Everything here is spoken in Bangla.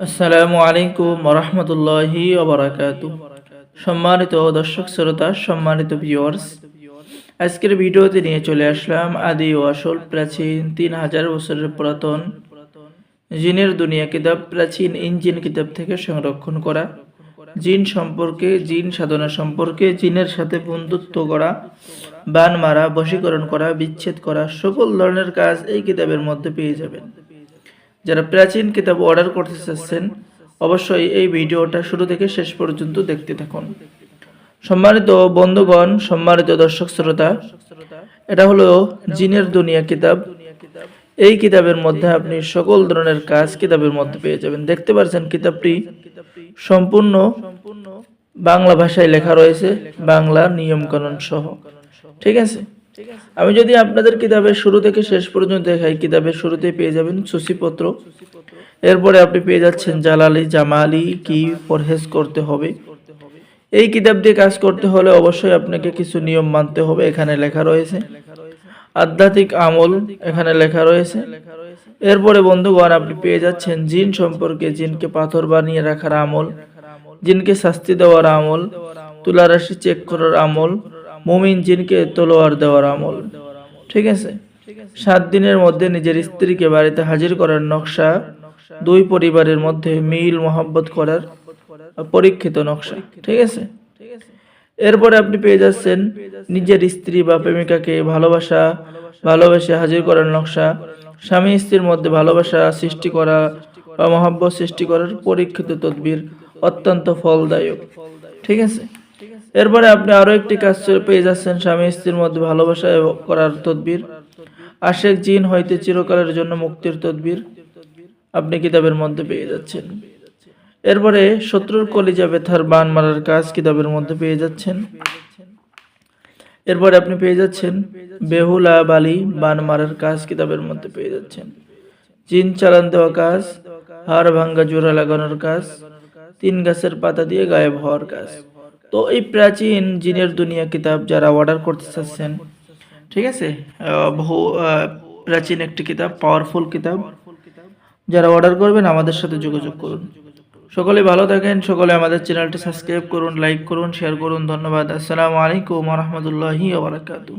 আসসালামু আলাইকুম রহমতুল্লাহি সম্মানিত দর্শক শ্রোতা, সম্মানিত ভিউয়ার্স আজকের ভিডিওতে নিয়ে চলে আসলাম আদি ও আসল প্রাচীন তিন হাজার বছরের পুরাতন জিনের দুনিয়া কিতাব, প্রাচীন ইঞ্জিন কিতাব থেকে সংরক্ষণ করা, জিন সম্পর্কে, জিন সাধনা সম্পর্কে, জিনের সাথে বন্ধুত্ব করা, বান মারা, বশীকরণ করা, বিচ্ছেদ করা, সকল ধরনের কাজ এই কিতাবের মধ্যে পেয়ে যাবেন। যারা প্রাচীন কিতাব অর্ডার করতে চাচ্ছেন, অবশ্যই এই ভিডিওটা শুরু থেকে শেষ পর্যন্ত দেখতে থাকুন। সম্মানিত বন্ধুগণ, সম্মানিত দর্শক শ্রোতা, এটা হলো জিনের দুনিয়া কিতাব। এই কিতাবের মধ্যে আপনি সকল ধরনের কাজ কিতাবের মধ্যে পেয়ে যাবেন। দেখতে পাচ্ছেন কিতাবটি সম্পূর্ণ বাংলা ভাষায় লেখা রয়েছে, বাংলা নিয়মকানুন সহ। ঠিক আছে? আমি যদি আপনাদের কিতাবের শুরু থেকে শেষ পর্যন্ত দেখাই, কিতাবের শুরুতে পেয়ে যাবেন সূচিপত্র। এরপরে আপনি পেয়ে যাচ্ছেন জালালি জামালি কি পরহেজ করতে হবে। এই কিতাব দিয়ে কাজ করতে হলে অবশ্যই আপনাকে কিছু নিয়ম মানতে হবে, এখানে লেখা রয়েছে। আধ্যাত্মিক আমল, এখানে লেখা রয়েছে। এরপরে বন্ধুগণ, আপনি পেয়ে যাচ্ছেন জিন সম্পর্কে, জিনকে পাথর বানিয়ে রাখার আমল, জিনকে শাস্তি দেওয়ার আমল তুলা রাশি চেক করার আমল মুমিন জিনকে তলোয়ার দেওয়ার আমল। ঠিক আছে? সাত দিনের মধ্যে নিজের স্ত্রীকে বাড়িতে হাজির করার নকশা, দুই পরিবারের মধ্যে মিল মোহাব্বত করার পরীক্ষিত নকশা। ঠিক আছে? এরপরে আপনি পেয়ে যাচ্ছেন নিজের স্ত্রী বা প্রেমিকাকে ভালোবাসা, ভালোবেসে হাজির করার নকশা, স্বামী স্ত্রীর মধ্যে ভালোবাসা সৃষ্টি করা বা মহাব্বত সৃষ্টি করার পরীক্ষিত তদবির অত্যন্ত ফলদায়ক। ঠিক আছে? এরপরে আপনি আরও একটি কাজ পেয়ে যাচ্ছেন স্বামী স্ত্রীর মধ্যে ভালোবাসা করার তদবির। আশেক জিন হইতে চিরকালের জন্য মুক্তির তদবির আপনি কিতাবের মধ্যে পেয়ে যাচ্ছেন। এরপরে শত্রুর কলিজা ব্যথার বান মারার কাজ কিতাবের মধ্যে পেয়ে যাচ্ছেন। এরপরে আপনি পেয়ে যাচ্ছেন বেহুলা বালি বান মারার কাজ কিতাবের মধ্যে পেয়ে যাচ্ছেন। জিন চালান দেওয়া কাজ, হাড় ভাঙ্গা জোড়া লাগানোর কাজ, তিন গাছের পাতা দিয়ে গায়েব হওয়ার কাজ। তো এই প্রাচীন জিনের দুনিয়া কিতাব যারা অর্ডার করতে চাচ্ছেন, ঠিক আছে? বহু প্রাচীন একটি কিতাব পাওয়ারফুল কিতাব। যারা অর্ডার করবেন, আমাদের সাথে যোগাযোগ করুন। সকলে ভালো থাকেন, সকলে আমাদের চ্যানেলটি সাবস্ক্রাইব করুন লাইক করুন শেয়ার করুন। ধন্যবাদ। আসসালামু আলাইকুম রহমতুল্লাহি ওবরাকাতুহ